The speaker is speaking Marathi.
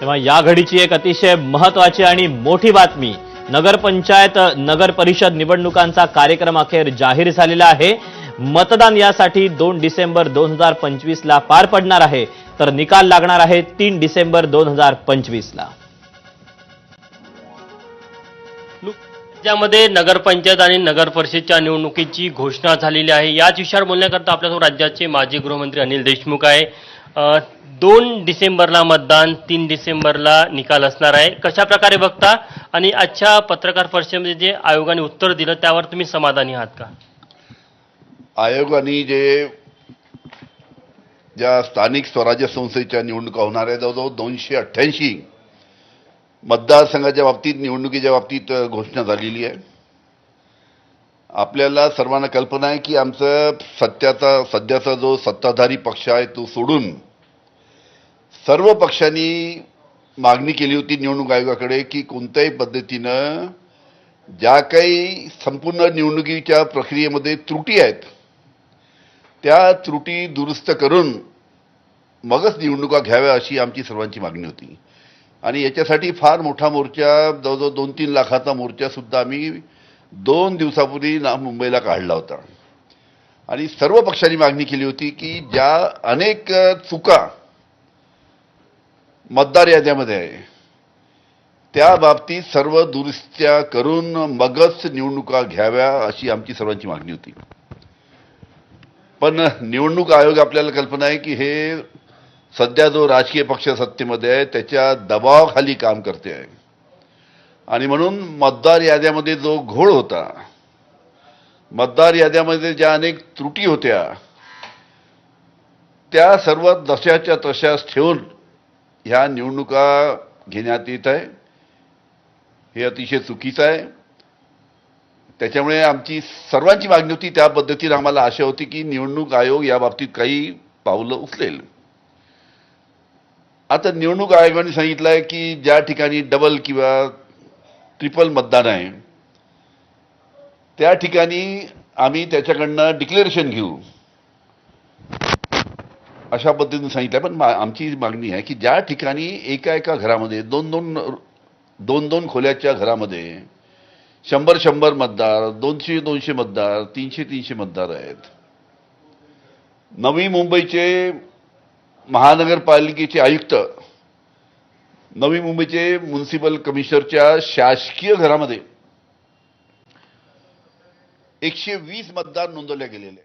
तेव्हा या घडीची एक अतिशय महत्वाची आणि मोठी बातमी नगरपंचायत नगर परिषद निवडणुकांचा कार्यक्रम अखेर जाहीर झालेला आहे. मतदान यासाठी दोन डिसेंबर दोन हजार पंचवीसला पार पडणार आहे. तर निकाल लागणार आहे तीन डिसेंबर दोन हजार पंचवीसला. राज्यामध्ये नगरपंचायत आणि नगर परिषदच्या निवडणुकीची घोषणा झालेली आहे. याच विषयावर बोलण्याकरता आपल्यासोबत राज्याचे माजी गृहमंत्री अनिल देशमुख आहे. दोन डिसेंबरला मतदान तीन डिसेंबरला निकाल असणार आहे. कशा प्रकारे बघता आणि आजच्या पत्रकार परिषदेमध्ये जे आयोगाने उत्तर दिलं त्यावर तुम्ही समाधानी आहात का? आयोगाने जे ज्या स्थानिक स्वराज्य संस्थेच्या निवडणुका होणार आहे जवळजवळ दोनशे अठ्ठ्याऐंशी मतदारसंघाच्या बाबतीत निवडणुकीच्या बाबतीत घोषणा झालेली आहे. आपल्याला सर्वांना कल्पना आहे की आमचं सत्याचा सध्याचा जो सत्ताधारी पक्ष आहे तो सोडून सर्व पक्षांनी मागणी केली होती निवडणूक आयोगाकडे की कोणत्याही पद्धतीनं ज्या काही संपूर्ण निवडणुकीच्या प्रक्रियेमध्ये त्रुटी आहेत त्या त्रुटी दुरुस्त करून मगच निवडणुका घ्याव्या अशी आमची सर्वांची मागणी होती. आणि याच्यासाठी फार मोठा मोर्चा जवळजवळ दोन तीन लाखाचा मोर्चा सुद्धा आम्ही दोन दिवसापूर्वी ना मुंबईला काढला होता. आणि सर्व पक्षांनी मागणी केली होती की ज्या अनेक चुका मतदार याद्यामध्ये आहे त्या बाबतीत सर्व दुरुस्त्या करून मगच निवडणुका घ्याव्या अशी आमची सर्वांची मागणी होती. पण निवडणूक आयोग आपल्याला कल्पना आहे की हे सध्या जो राजकीय पक्ष सत्तेमध्ये आहे त्याच्या दबावाखाली काम करते आहे. आणि म्हणून मतदार याद्यामध्ये जो घोळ होता मतदार याद्यामध्ये ज्या अनेक त्रुटी होत्या त्या सर्व दशाच्या तशाच ठेवून ह्या निवडणुका घेण्यात येत आहे. हे अतिशय चुकीचं आहे. त्याच्यामुळे आमची सर्वांची मागणी होती त्या पद्धतीने आम्हाला आशा होती की निवडणूक आयोग या बाबतीत काही पावलं उचलेल. आता निवडणूक आयोगाने सांगितलं आहे की ज्या ठिकाणी डबल किंवा ट्रिपल मतदान आहे त्या ठिकाणी आम्ही त्याच्याकडनं डिक्लेरेशन घेऊ. अशा पद्धतीने सांगितलं पण मा- आमची मागणी आहे की ज्या ठिकाणी एका एका घरामध्ये दोन दोन दोन दोन खोल्याच्या घरामध्ये शंभर शंभर मतदार दोनशे दोनशे मतदार तीनशे तीनशे मतदार आहेत. नवी मुंबईचे महानगरपालिकेचे आयुक्त नवी मुंबईचे म्युन्सिपल कमिशनरच्या शासकीय घरामध्ये एकशे वीस मतदार नोंदवले गेलेले आहेत.